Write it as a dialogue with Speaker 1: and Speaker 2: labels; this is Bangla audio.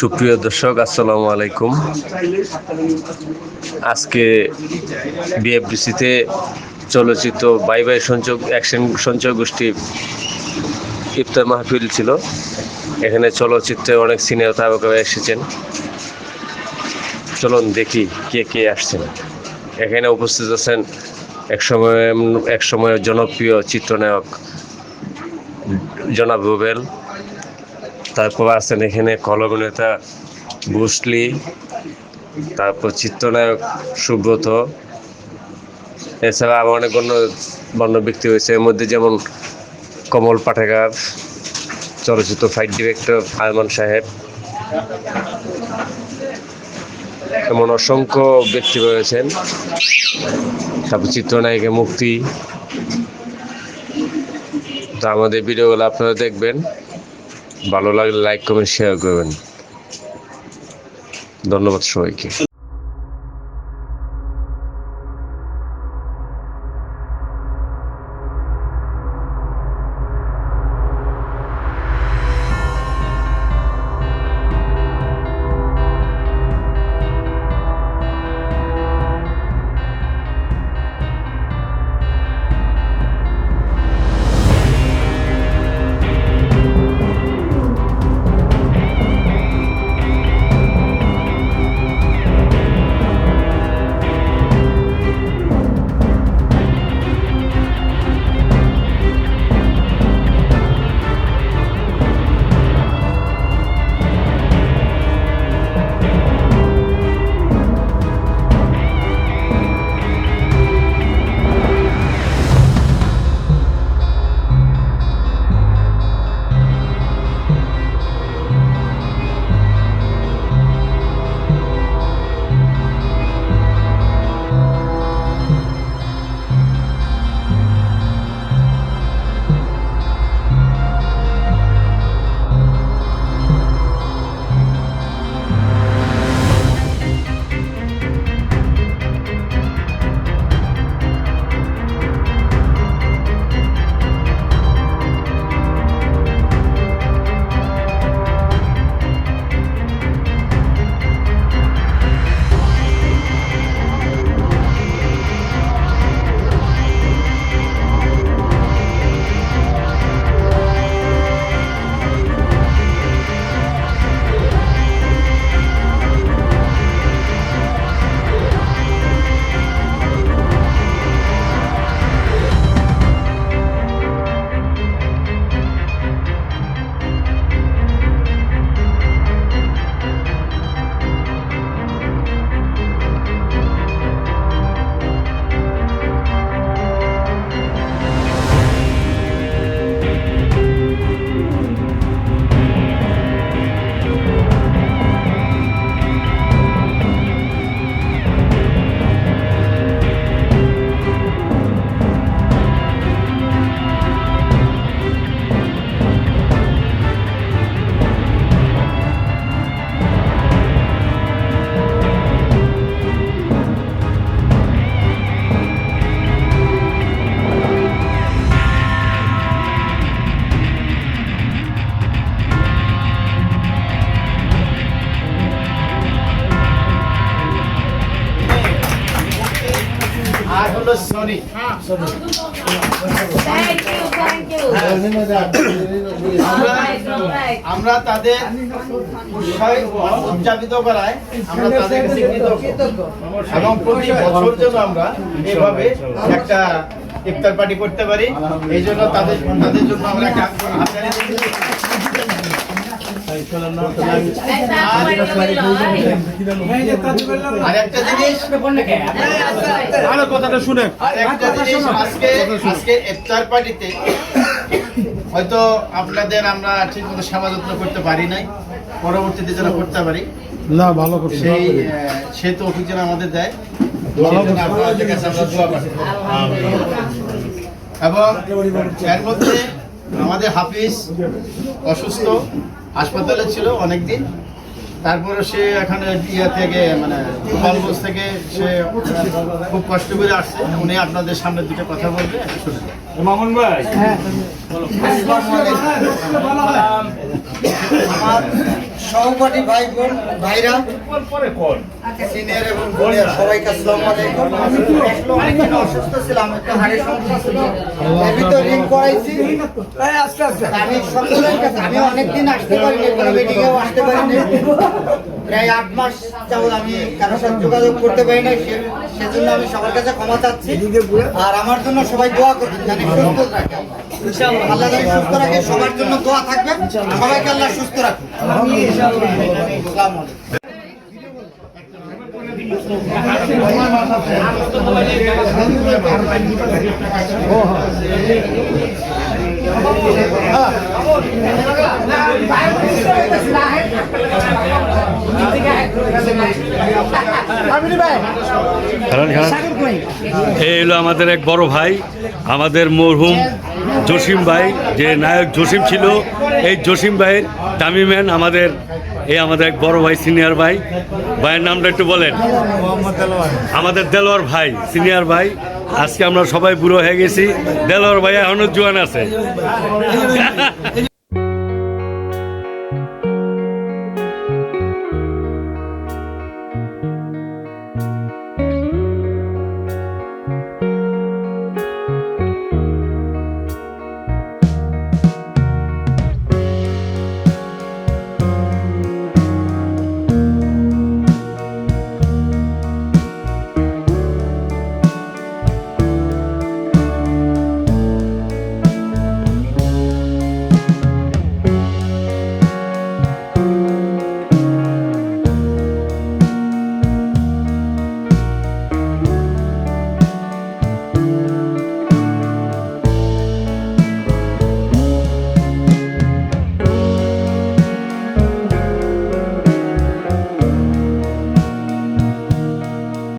Speaker 1: সুপ্রিয় দর্শক, আসসালামু আলাইকুম। আজকে বিএফডিসিতে চলচ্চিত্র বাই বাই সঞ্চয়, অ্যাকশন সঞ্চয় গোষ্ঠী ইফতার মাহফিল ছিল। এখানে চলচ্চিত্রে অনেক সিনিয়র তারকারা এসেছেন। চলুন দেখি কে কে আসছেন। এখানে উপস্থিত আছেন এক সময়, এক সময়ের জনপ্রিয় চিত্রনায়ক জনাব রুবেল তারপর আছেন এখানে কলমনেতা বুসলি তারপর চিত্রনায়ক সুব্রত। এছাড়া আরও অনেক গণ্য বন্য ব্যক্তি হয়েছে এর মধ্যে যেমন কমল পাঠাগার চলচ্চিত্র ফাইট ডিরেক্টর আয়মান সাহেব। এমন অসংখ্য ব্যক্তি রয়েছেন। তারপর চিত্রনায়িকা মুক্তি। তো আমাদের ভিডিওগুলো আপনারা দেখবেন। ভালো লাগলে লাইক কমেন্ট শেয়ার করবেন। ধন্যবাদ সবাইকে।
Speaker 2: আর হলো
Speaker 3: Thank you, thank you.
Speaker 2: আমরা তাদের উদযাপিত করায় আমরা তাদের এবং প্রতি বছর যেন আমরা এভাবে একটা ইফতার পার্টি করতে পারি এই জন্য তাদের তাদের জন্য আমরা একটা। আর একটা জিনিস
Speaker 4: ভালো কথাটা শুনে।
Speaker 2: একটা জিনিস আজকে আজকে ইফতার পার্টিতে হয়তো আপনাদের আমরা ঠিক মতো সেবা যত্ন করতে পারি নাই। পরবর্তীতে যেন করতে পারি।
Speaker 4: না ভালো করছে
Speaker 2: সেই তো যেন আমাদের দেয়। এবং এর মধ্যে আমাদের হাফিজ অসুস্থ হাসপাতালে ছিল অনেক দিন তারপরে সে এখানে ইয়া থেকে মানে গোপালগঞ্জ থেকে সে খুব কষ্ট করে আসছে। উনি আপনাদের সামনে দুটো কথা বলবে।
Speaker 4: মামুন ভাই।
Speaker 2: আমার
Speaker 3: সহপাঠী ভাই বোন ভাইরা সিনিয়র এবং জুনিয়র সবাইকে আসসালামু আলাইকুম। অনেকদিন অসুস্থ ছিলাম একটু হাড়ের সমস্যা ছিল। এর ভিতর রিং করাইছি। আস্তে আস্তে। আমি সকলের কাছে আমি অনেকদিন আসতে পারিনি কোনো মিটিংয়েও আসতে পারিনি। প্রায় আট মাস যাবত আমি কারোর সাথে যোগাযোগ করতে পারি না সে- সেজন্য আমি সবার কাছে ক্ষমা চাচ্ছি। আর আমার জন্য সবাই দোয়া করবেন জানি সুস্থ থাকে। আল্লাহ জানি সুস্থ রাখে সবার জন্য দোয়া থাকবে সবাইকে আল্লাহ সুস্থ রাখবে
Speaker 5: এই হলো আমাদের এক বড় ভাই আমাদের মরহুম জসিম ভাই যে নায়ক জসিম ছিল এই জসিম ভাইয়ের দামি ম্যান আমাদের এই আমাদের এক বড় ভাই সিনিয়র ভাই। ভাইয়ের নামটা একটু বলেন। আমাদের দেলোয়ার ভাই সিনিয়র ভাই। আজকে আমরা সবাই বুড়ো হয়ে গেছি। দেলোয়ার ভাই এখনও জোয়ান আছে।